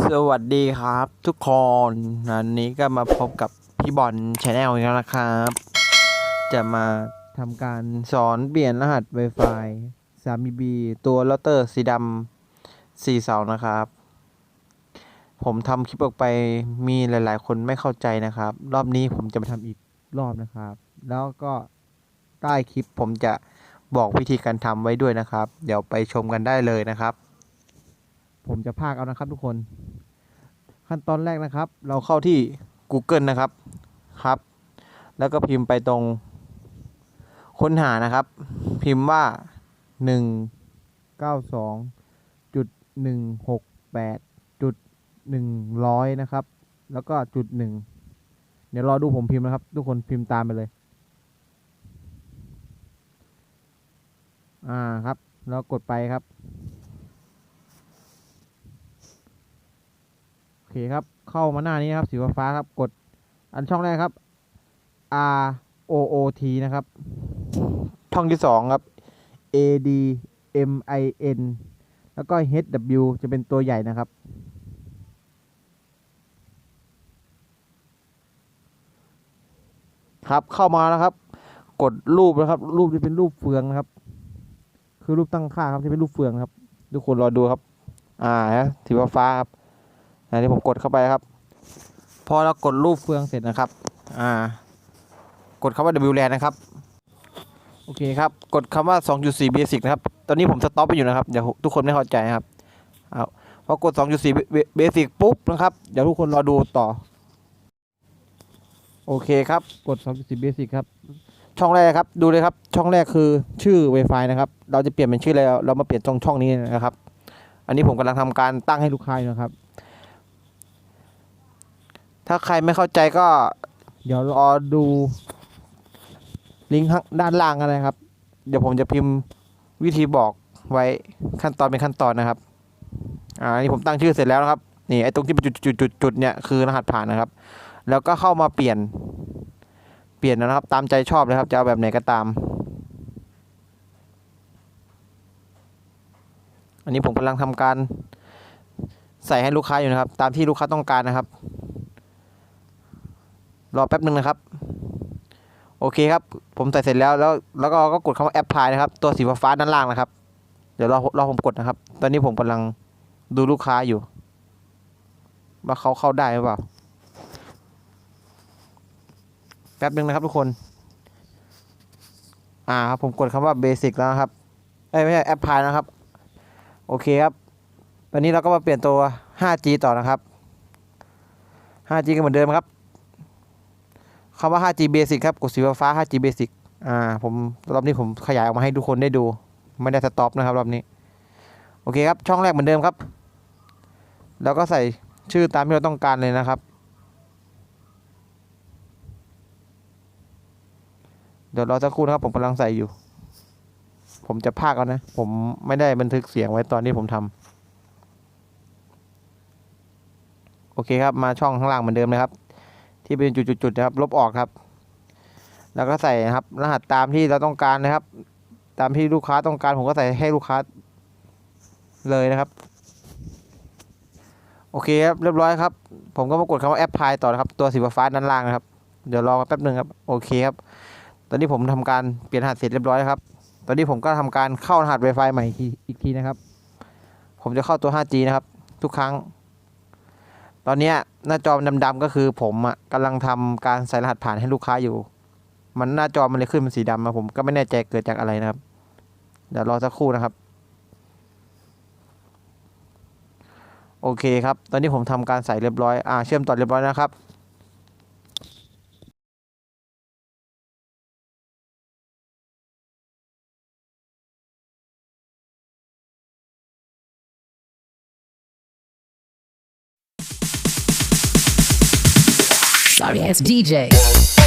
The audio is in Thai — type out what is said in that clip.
สวัสดีครับทุกคนวันนี้ก็มาพบกับพี่บอลชาแนลอีกแล้วนะครับ จะมาทำการสอนเปลี่ยนรหัส Wi-Fi 3 b ตัวเราเตอร์สีดำ4เสานะครับ ผมทำคลิปออกไปมีหลาย ๆ คนไม่เข้าใจนะครับ รอบนี้ผมจะมาทำอีกรอบนะครับ แล้วก็ใต้คลิปผมจะบอกวิธีการทำไว้ด้วยนะครับ เดี๋ยวไปชมกันได้เลยนะครับ ผมจะพากเอานะครับทุกคน ขั้นตอนแรกนะครับ เราเข้าที่ Google นะครับครับ แล้วก็พิมพ์ไปตรง ค้นหานะครับ พิมพ์ว่า 1 9 2จุด1 6 8จุด100 นะครับ แล้วก็จุดหนึ่งเดี๋ยวรอดูผมพิมพ์นะครับ ทุกคนพิมพ์ตามไปเลย อ่าครับ แล้วกดไปครับ โอ เคครับเข้ามาหน้านี้นะครับสีฟ้าครับกดอันช่องแรกครับ R O O T นะครับ ช่องที่สองครับ A D M I N แล้วก็ H W จะเป็นตัวใหญ่นะครับ ครับเข้ามาแล้วครับ กดรูปนะครับ รูปที่เป็นรูปเฟืองนะครับ คือรูปตั้งค่าครับที่เป็นรูปเฟืองครับ ทุกคนรอดูครับ อ่าฮะสีฟ้าครับ อันนี้ผมกดเข้าไปครับ พอเรากดรูปเฟืองเสร็จนะครับ อ่า กดคำว่า W l a n นะครับ โอเคครับ กดคำว่า 2.4 basic นะครับ ตอนนี้ผมสต็อปไปอยู่นะครับ เดี๋ยวทุกคนไม่เข้าใจนะครับ เอาพอกด 2.4 basic ปุ๊บนะครับ เดี๋ยวทุกคนรอดูต่อ โอเคครับ กด 2.4 basic ครับ ช่องแรกครับ ดูเลยครับ ช่องแรกคือชื่อ Wi-Fi นะครับ เราจะเปลี่ยนเป็นชื่ออะไรเรามาเปลี่ยนช่องช่องนี้นะครับ อันนี้ผมกำลังทำการตั้งให้ลูกค้าอยู่นะครับ ถ้าใครไม่เข้าใจก็ เดี๋ยวรอดู ลิงก์ข้างด้านล่างกันนะครับ เดี๋ยวผมจะพิมพ์วิธีบอกไว้ขั้นตอนเป็นขั้นตอนนะครับ อ่านี่ผมตั้งชื่อเสร็จแล้วนะครับ นี่ไอ้ตรงที่เป็นจุดจุดจุดจุดเนี่ยคือรหัสผ่านนะครับ แล้วก็เข้ามาเปลี่ยน เปลี่ยนนะครับ ตามใจชอบเลยครับ จะเอาแบบไหนก็ตาม อันนี้ผมกำลังทำการใส่ให้ลูกค้าอยู่นะครับ ตามที่ลูกค้าต้องการนะครับ รอแป๊บหนึ่งนะครับ โอเคครับ ผมใส่เสร็จแล้วแล้วแล้วก็ก็กดคำว่าแอปพลายนะครับ ตัวสีฟ้าด้านล่างนะครับ เดี๋ยวรอรอผมกดนะครับ ตอนนี้ผมกำลังดูลูกค้าอยู่ ว่าเขาเข้าได้หรือเปล่า แป๊บหนึ่งนะครับทุกคน อ่าครับผมกดคำว่าเบสิกแล้วครับเอ้ไม่ใช่แอปพลายนะครับ โอเคครับตอนนี้เราก็มาเปลี่ยนตัว 5G ต่อนะครับ 5G ก็เหมือนเดิมครับ คำว่า 5G basic ครับกดสีฟ้า 5G basic อ่าผมรอบนี้ผมขยายออกมาให้ทุกคนได้ดู ไม่ได้สต็อปนะครับรอบนี้โอเคครับช่องแรกเหมือนเดิมครับ แล้วก็ใส่ชื่อตามที่เราต้องการเลยนะครับ เดี๋ยวรอสักครู่นะครับผมกำลังใส่อยู่ ผมจะพากเอานะ ผมไม่ได้บันทึกเสียงไว้ตอนที่ผมทำโอเคครับมาช่องข้างล่างเหมือนเดิมนะครับ ที่เป็นจุดๆนะครับลบออกครับ แล้วก็ใส่นะครับ รหัสตามที่เราต้องการนะครับ ตามที่ลูกค้าต้องการผมก็ใส่ให้ลูกค้าเลยนะครับ โอเคครับเรียบร้อยครับ ผมก็มากดคำว่าแอปพลายต่อนะครับ ตัวสีฟ้าด้านล่างนะครับ เดี๋ยวรอแป๊บหนึ่งครับโอเคครับตอนนี้ผมทำการเปลี่ยนรหัสเสร็จเรียบร้อยครับ ตอนนี้ผมก็ทำการเข้ารหัส Wi-Fi ใหม่อีกทีนะครับ ผมจะเข้าตัว 5G นะครับ ทุกครั้ง ตอนนี้หน้าจอดำๆก็คือผมอะกำลังทำการใส่รหัสผ่านให้ลูกค้าอยู่ มันหน้าจอมันเลยขึ้นเป็นสีดำนะผมก็ไม่แน่ใจเกิดจากอะไรนะครับ เดี๋ยวรอสักครู่นะครับ โอเคครับ ตอนนี้ผมทำการใส่เรียบร้อย อ่า เชื่อมต่อเรียบร้อยนะครับ Sorry ass DJ.